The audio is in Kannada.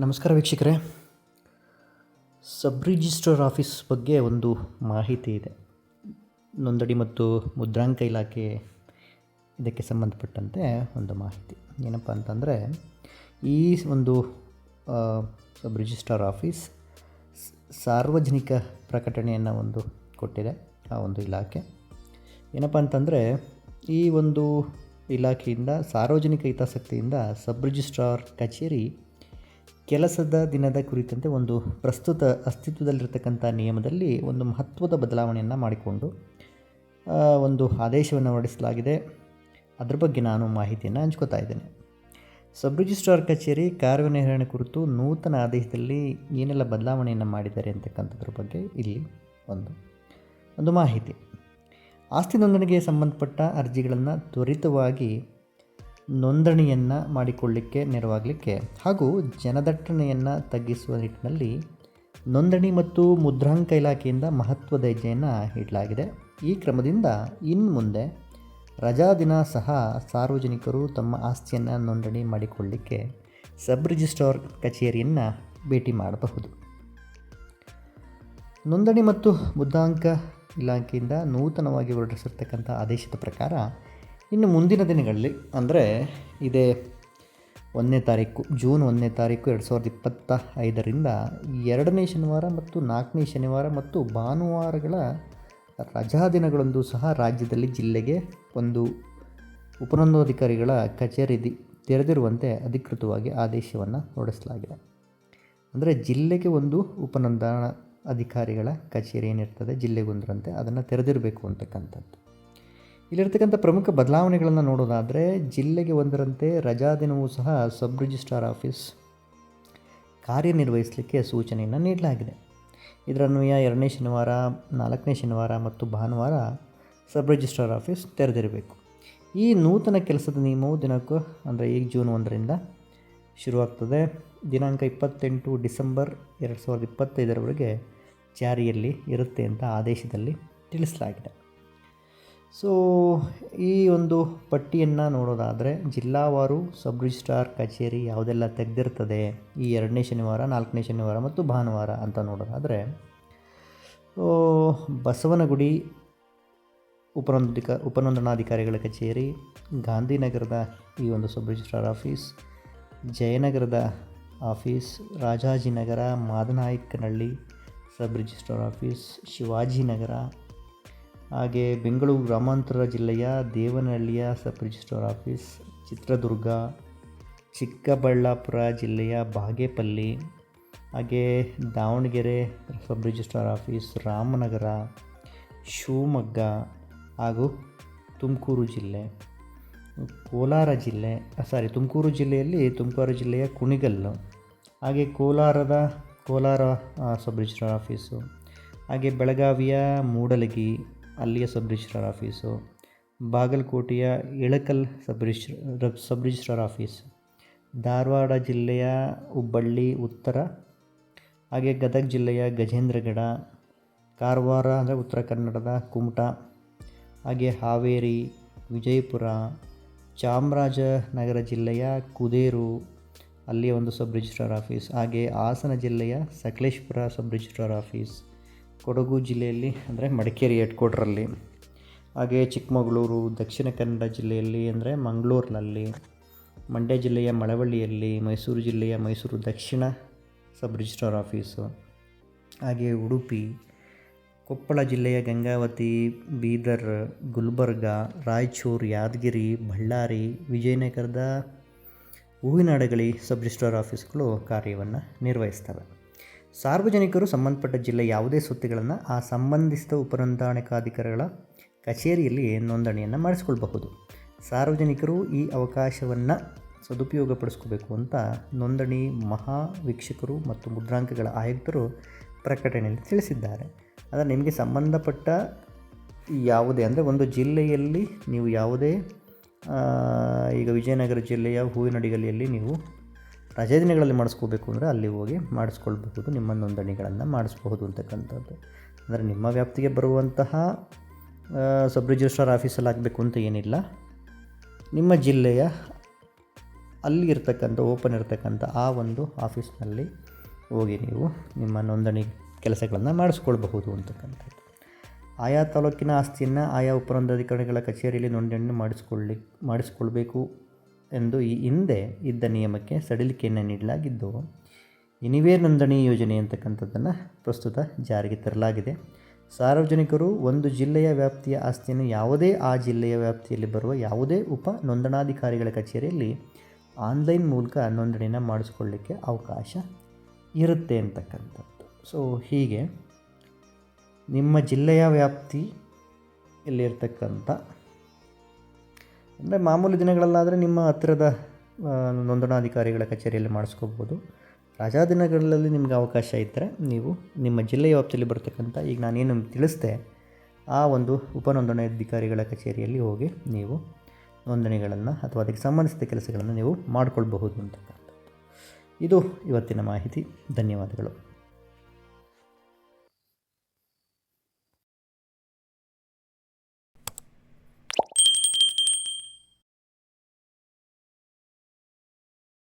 ನಮಸ್ಕಾರ ವೀಕ್ಷಕರೇ. ಸಬ್ ರಿಜಿಸ್ಟ್ರಾರ್ ಆಫೀಸ್ ಬಗ್ಗೆ ಒಂದು ಮಾಹಿತಿ ಇದೆ. ನೋಂದಣಿ ಮತ್ತು ಮುದ್ರಾಂಕ ಇಲಾಖೆ ಇದಕ್ಕೆ ಸಂಬಂಧಪಟ್ಟಂತೆ ಒಂದು ಮಾಹಿತಿ. ಏನಪ್ಪ ಅಂತಂದರೆ, ಈ ಒಂದು ಸಬ್ ರಿಜಿಸ್ಟ್ರಾರ್ ಆಫೀಸ್ ಸಾರ್ವಜನಿಕ ಪ್ರಕಟಣೆಯನ್ನು ಒಂದು ಕೊಟ್ಟಿದೆ ಆ ಒಂದು ಇಲಾಖೆ. ಏನಪ್ಪ ಅಂತಂದರೆ, ಈ ಒಂದು ಇಲಾಖೆಯಿಂದ, ಸಾರ್ವಜನಿಕ ಹಿತಾಸಕ್ತಿಯಿಂದ ಸಬ್ ರಿಜಿಸ್ಟ್ರಾರ್ ಕಚೇರಿ ಕೆಲಸದ ದಿನದ ಕುರಿತಂತೆ ಒಂದು ಪ್ರಸ್ತುತ ಅಸ್ತಿತ್ವದಲ್ಲಿರತಕ್ಕಂಥ ನಿಯಮದಲ್ಲಿ ಒಂದು ಮಹತ್ವದ ಬದಲಾವಣೆಯನ್ನು ಮಾಡಿಕೊಂಡು ಒಂದು ಆದೇಶವನ್ನು ಹೊರಡಿಸಲಾಗಿದೆ. ಅದ್ರ ಬಗ್ಗೆ ನಾನು ಮಾಹಿತಿಯನ್ನು ಹಂಚ್ಕೋತಾ ಇದ್ದೇನೆ. ಸಬ್ ರಿಜಿಸ್ಟ್ರಾರ್ ಕಚೇರಿ ಕಾರ್ಯನಿರ್ವಹಣೆ ಕುರಿತು ನೂತನ ಆದೇಶದಲ್ಲಿ ಏನೆಲ್ಲ ಬದಲಾವಣೆಯನ್ನು ಮಾಡಿದ್ದಾರೆ ಅಂತಕ್ಕಂಥದ್ರ ಬಗ್ಗೆ ಇಲ್ಲಿ ಒಂದು ಒಂದು ಮಾಹಿತಿ. ಆಸ್ತಿ ನೋಂದಣಿಗೆ ಸಂಬಂಧಪಟ್ಟ ಅರ್ಜಿಗಳನ್ನು ತ್ವರಿತವಾಗಿ ನೋಂದಣಿಯನ್ನು ಮಾಡಿಕೊಳ್ಳಿಕ್ಕೆ ನೆರವಾಗಲಿಕ್ಕೆ ಹಾಗೂ ಜನದಟ್ಟಣೆಯನ್ನು ತಗ್ಗಿಸುವ ನಿಟ್ಟಿನಲ್ಲಿ ನೋಂದಣಿ ಮತ್ತು ಮುದ್ರಾಂಕ ಇಲಾಖೆಯಿಂದ ಮಹತ್ವದ ಹೆಜ್ಜೆಯನ್ನು ಇಡಲಾಗಿದೆ. ಈ ಕ್ರಮದಿಂದ ಇನ್ನು ಮುಂದೆ ರಜಾ ದಿನ ಸಹ ಸಾರ್ವಜನಿಕರು ತಮ್ಮ ಆಸ್ತಿಯನ್ನು ನೋಂದಣಿ ಮಾಡಿಕೊಳ್ಳಿಕ್ಕೆ ಸಬ್ ರಿಜಿಸ್ಟ್ರಾರ್ ಕಚೇರಿಯನ್ನು ಭೇಟಿ ಮಾಡಬಹುದು. ನೋಂದಣಿ ಮತ್ತು ಮುದ್ರಾಂಕ ಇಲಾಖೆಯಿಂದ ನೂತನವಾಗಿ ಹೊರಡಿಸಿರ್ತಕ್ಕಂಥ ಆದೇಶದ ಪ್ರಕಾರ ಇನ್ನು ಮುಂದಿನ ದಿನಗಳಲ್ಲಿ ಅಂದರೆ ಇದೇ ಒಂದನೇ ತಾರೀಕು, ಜೂನ್ ಒಂದನೇ ತಾರೀಕು ಎರಡು ಸಾವಿರದ ಇಪ್ಪತ್ತ ಐದರಿಂದ ಎರಡನೇ ಶನಿವಾರ ಮತ್ತು ನಾಲ್ಕನೇ ಶನಿವಾರ ಮತ್ತು ಭಾನುವಾರಗಳ ರಜಾ ದಿನಗಳಂದು ಸಹ ರಾಜ್ಯದಲ್ಲಿ ಜಿಲ್ಲೆಗೆ ಒಂದು ಉಪನೋಂದಾಧಿಕಾರಿಗಳ ಕಚೇರಿ ದಿ- ತೆರೆದಿರುವಂತೆ ಅಧಿಕೃತವಾಗಿ ಆದೇಶವನ್ನು ಹೊರಡಿಸಲಾಗಿದೆ. ಅಂದರೆ ಜಿಲ್ಲೆಗೆ ಒಂದು ಉಪನೋಂದಣ ಅಧಿಕಾರಿಗಳ ಕಚೇರಿ ಏನಿರ್ತದೆ, ಜಿಲ್ಲೆಗೊಂದರಂತೆ ಅದನ್ನು ತೆರೆದಿರಬೇಕು ಅಂತಕ್ಕಂಥದ್ದು. ಇಲ್ಲಿರ್ತಕ್ಕಂಥ ಪ್ರಮುಖ ಬದಲಾವಣೆಗಳನ್ನು ನೋಡೋದಾದರೆ ಜಿಲ್ಲೆಗೆ ಒಂದರಂತೆ ರಜಾ ದಿನವೂ ಸಹ ಸಬ್ ರಿಜಿಸ್ಟ್ರಾರ್ ಆಫೀಸ್ ಕಾರ್ಯನಿರ್ವಹಿಸಲಿಕ್ಕೆ ಸೂಚನೆಯನ್ನು ನೀಡಲಾಗಿದೆ. ಇದರನ್ವಯ ಎರಡನೇ ಶನಿವಾರ, ನಾಲ್ಕನೇ ಶನಿವಾರ ಮತ್ತು ಭಾನುವಾರ ಸಬ್ ರಿಜಿಸ್ಟ್ರಾರ್ ಆಫೀಸ್ ತೆರೆದಿರಬೇಕು. ಈ ನೂತನ ಕೆಲಸದ ನಿಯಮವು ದಿನಕ್ಕೂ, ಅಂದರೆ ಈಗ ಜೂನ್ ಒಂದರಿಂದ ಶುರುವಾಗ್ತದೆ. ದಿನಾಂಕ ಇಪ್ಪತ್ತೆಂಟು ಡಿಸೆಂಬರ್ ಎರಡು ಸಾವಿರದ ಇಪ್ಪತ್ತೈದರವರೆಗೆ ಜಾರಿಯಲ್ಲಿ ಇರುತ್ತೆ ಅಂತ ಆದೇಶದಲ್ಲಿ ತಿಳಿಸಲಾಗಿದೆ. ಸೊ ಈ ಒಂದು ಪಟ್ಟಿಯನ್ನು ನೋಡೋದಾದರೆ ಜಿಲ್ಲಾವಾರು ಸಬ್ ರಿಜಿಸ್ಟ್ರಾರ್ ಕಚೇರಿ ಯಾವುದೆಲ್ಲ ತೆಗೆದಿರ್ತದೆ? ಈ ಎರಡನೇ ಶನಿವಾರ, ನಾಲ್ಕನೇ ಶನಿವಾರ ಮತ್ತು ಭಾನುವಾರ ಅಂತ ನೋಡೋದಾದರೆ ಬಸವನಗುಡಿ ಉಪನೋಂದಿಕ, ಉಪನೋಂದಣಾಧಿಕಾರಿಗಳ ಕಚೇರಿ, ಗಾಂಧಿನಗರದ ಈ ಒಂದು sub registrar office, ಜಯನಗರದ office, Rajajinagar, Madanayakanahalli sub registrar office, Shivajinagar ಹಾಗೆ ಬೆಂಗಳೂರು ಗ್ರಾಮಾಂತರ ಜಿಲ್ಲೆಯ ದೇವನಹಳ್ಳಿಯ sub registrar office, Chitradurga, Chikkaballapur ಜಿಲ್ಲೆಯ ಬಾಗೇಪಲ್ಲಿ, ಹಾಗೆ Davanagere sub registrar office, Ramanagara, Shivamogga ಹಾಗೂ ತುಮಕೂರು ಜಿಲ್ಲೆ. ಕೋಲಾರ ಜಿಲ್ಲೆ, ಸಾರಿ ತುಮಕೂರು ಜಿಲ್ಲೆಯಲ್ಲಿ ತುಮಕೂರು ಜಿಲ್ಲೆಯ ಕುಣಿಗಲ್ಲು, ಹಾಗೆ ಕೋಲಾರದ ಕೋಲಾರ ಸಬ್ ರಿಜಿಸ್ಟ್ರಾರ್ ಆಫೀಸು, ಹಾಗೆ ಬೆಳಗಾವಿಯ ಮೂಡಲಗಿ ಅಲ್ಲಿಯ ಸಬ್ ರಿಜಿಸ್ಟ್ರಾರ್ ಆಫೀಸು, ಬಾಗಲಕೋಟೆಯ Ilkal sub registrar sub registrar office, Dharwad ಜಿಲ್ಲೆಯ ಹುಬ್ಬಳ್ಳಿ, ಉತ್ತರ, ಹಾಗೆ ಗದಗ ಜಿಲ್ಲೆಯ ಗಜೇಂದ್ರಗಡ, ಕಾರವಾರ ಅಂದರೆ ಉತ್ತರ ಕನ್ನಡದ ಕುಮಟಾ, ಹಾಗೆ ಹಾವೇರಿ, ವಿಜಯಪುರ, ಚಾಮರಾಜನಗರ ಜಿಲ್ಲೆಯ ಕುದೇರು, ಅಲ್ಲಿಯ ಒಂದು ಸಬ್ ರಿಜಿಸ್ಟ್ರಾರ್ ಆಫೀಸ್, ಹಾಗೆ ಹಾಸನ ಜಿಲ್ಲೆಯ Sakleshpur sub registrar office. Kodagu ಜಿಲ್ಲೆಯಲ್ಲಿ, ಅಂದರೆ ಮಡಿಕೇರಿ ಹೆಡ್ ಕ್ವಾರ್ಟ್ರಲ್ಲಿ ಹಾಗೆ ಚಿಕ್ಕಮಗಳೂರು, ದಕ್ಷಿಣ ಕನ್ನಡ ಜಿಲ್ಲೆಯಲ್ಲಿ, ಅಂದರೆ ಮಂಗಳೂರಿನಲ್ಲಿ, ಮಂಡ್ಯ ಜಿಲ್ಲೆಯ ಮಳವಳ್ಳಿಯಲ್ಲಿ, ಮೈಸೂರು ಜಿಲ್ಲೆಯ ಮೈಸೂರು ದಕ್ಷಿಣ ಸಬ್ ರಿಜಿಸ್ಟ್ರಾರ್ ಆಫೀಸು ಹಾಗೆ ಉಡುಪಿ, ಕೊಪ್ಪಳ ಜಿಲ್ಲೆಯ ಗಂಗಾವತಿ, ಬೀದರ್, ಗುಲ್ಬರ್ಗ, ರಾಯಚೂರು, ಯಾದಗಿರಿ, ಬಳ್ಳಾರಿ, ವಿಜಯನಗರದ ಹೂವಿನಾಡಗಳಿ ಸಬ್ ರಿಜಿಸ್ಟ್ರಾರ್ ಆಫೀಸ್ಗಳು ಕಾರ್ಯವನ್ನು ನಿರ್ವಹಿಸ್ತವೆ. ಸಾರ್ವಜನಿಕರು ಸಂಬಂಧಪಟ್ಟ ಜಿಲ್ಲೆ ಯಾವುದೇ ಸ್ವತ್ತುಗಳನ್ನು ಆ ಸಂಬಂಧಿಸಿದ ಉಪನೋಂದಾಣಿಕಾಧಿಕಾರಿಗಳ ಕಚೇರಿಯಲ್ಲಿ ನೋಂದಣಿಯನ್ನು ಮಾಡಿಸ್ಕೊಳ್ಬಹುದು. ಸಾರ್ವಜನಿಕರು ಈ ಅವಕಾಶವನ್ನು ಸದುಪಯೋಗಪಡಿಸ್ಕೋಬೇಕು ಅಂತ ನೋಂದಣಿ ಮಹಾ ವೀಕ್ಷಕರು ಮತ್ತು ಮುದ್ರಾಂಕಗಳ ಆಯುಕ್ತರು ಪ್ರಕಟಣೆಯಲ್ಲಿ ತಿಳಿಸಿದ್ದಾರೆ. ಆದರೆ ನಿಮಗೆ ಸಂಬಂಧಪಟ್ಟ ಯಾವುದೇ ಅಂದರೆ ಒಂದು ಜಿಲ್ಲೆಯಲ್ಲಿ ನೀವು ಯಾವುದೇ ಈಗ ವಿಜಯನಗರ ಜಿಲ್ಲೆಯ ಹೂವಿನಡಿಗಲಿಯಲ್ಲಿ ನೀವು ರಜೆ ದಿನಗಳಲ್ಲಿ ಮಾಡಿಸ್ಕೋಬೇಕು ಅಂದರೆ ಅಲ್ಲಿ ಹೋಗಿ ಮಾಡಿಸ್ಕೊಳ್ಬಹುದು, ನಿಮ್ಮ ನೋಂದಣಿಗಳನ್ನು ಮಾಡಿಸ್ಬಹುದು ಅಂತಕ್ಕಂಥದ್ದು. ಅಂದರೆ ನಿಮ್ಮ ವ್ಯಾಪ್ತಿಗೆ ಬರುವಂತಹ ಸಬ್ ರಿಜಿಸ್ಟ್ರಾರ್ ಆಫೀಸಲ್ಲಿ ಆಗಬೇಕು ಅಂತ ಏನಿಲ್ಲ. ನಿಮ್ಮ ಜಿಲ್ಲೆಯ ಅಲ್ಲಿ ಇರ್ತಕ್ಕಂಥ ಓಪನ್ ಇರ್ತಕ್ಕಂಥ ಆ ಒಂದು ಆಫೀಸ್ನಲ್ಲಿ ಹೋಗಿ ನೀವು ನಿಮ್ಮ ನೋಂದಣಿ ಕೆಲಸಗಳನ್ನು ಮಾಡಿಸ್ಕೊಳ್ಬಹುದು ಅಂತಕ್ಕಂಥದ್ದು. ಆಯಾ ತಾಲೂಕಿನ ಆಸ್ತಿಯನ್ನು ಆಯಾ ಉಪನೋಂದಾಧಿಕಾರಿಗಳ ಕಚೇರಿಯಲ್ಲಿ ನೋಂದಣಿ ಮಾಡಿಸ್ಕೊಳ್ಳಿ, ಮಾಡಿಸ್ಕೊಳ್ಬೇಕು. ಎಂದು ಈ ಹಿಂದೆ ಇದ್ದ ನಿಯಮಕ್ಕೆ ಸಡಿಲಿಕೆಯನ್ನು ನೀಡಲಾಗಿದ್ದು, ಇನಿವೇ ನೋಂದಣಿ ಯೋಜನೆ ಅಂತಕ್ಕಂಥದ್ದನ್ನು ಪ್ರಸ್ತುತ ಜಾರಿಗೆ ತರಲಾಗಿದೆ. ಸಾರ್ವಜನಿಕರು ಒಂದು ಜಿಲ್ಲೆಯ ವ್ಯಾಪ್ತಿಯ ಆಸ್ತಿಯನ್ನು ಯಾವುದೇ ಆ ಜಿಲ್ಲೆಯ ವ್ಯಾಪ್ತಿಯಲ್ಲಿ ಬರುವ ಯಾವುದೇ ಉಪ ನೋಂದಣಾಧಿಕಾರಿಗಳ ಕಚೇರಿಯಲ್ಲಿ ಆನ್ಲೈನ್ ಮೂಲಕ ನೋಂದಣಿನ ಮಾಡಿಸ್ಕೊಳ್ಳಿಕ್ಕೆ ಅವಕಾಶ ಇರುತ್ತೆ ಅಂತಕ್ಕಂಥದ್ದು. ಸೊ ಹೀಗೆ ನಿಮ್ಮ ಜಿಲ್ಲೆಯ ವ್ಯಾಪ್ತಿ ಇಲ್ಲಿರ್ತಕ್ಕಂಥ ಅಂದರೆ ಮಾಮೂಲಿ ದಿನಗಳಲ್ಲಾದರೆ ನಿಮ್ಮ ಹತ್ತಿರದ ನೋಂದಣಾಧಿಕಾರಿಗಳ ಕಚೇರಿಯಲ್ಲಿ ಮಾಡಿಸ್ಕೋಬೋದು. ರಜಾ ದಿನಗಳಲ್ಲಿ ನಿಮಗೆ ಅವಕಾಶ ಇದ್ದರೆ ನೀವು ನಿಮ್ಮ ಜಿಲ್ಲೆಯ ವ್ಯಾಪ್ತಿಯಲ್ಲಿ ಬರ್ತಕ್ಕಂಥ, ಈಗ ನಾನೇನು ತಿಳಿಸ್ದೆ, ಆ ಒಂದು ಉಪನೋಂದಣಾಧಿಕಾರಿಗಳ ಕಚೇರಿಯಲ್ಲಿ ಹೋಗಿ ನೀವು ನೋಂದಣಿಗಳನ್ನು ಅಥವಾ ಅದಕ್ಕೆ ಸಂಬಂಧಿಸಿದ ಕೆಲಸಗಳನ್ನು ನೀವು ಮಾಡಿಕೊಳ್ಬಹುದು ಅಂತಕ್ಕಂಥದ್ದು. ಇದು ಇವತ್ತಿನ ಮಾಹಿತಿ. ಧನ್ಯವಾದಗಳು.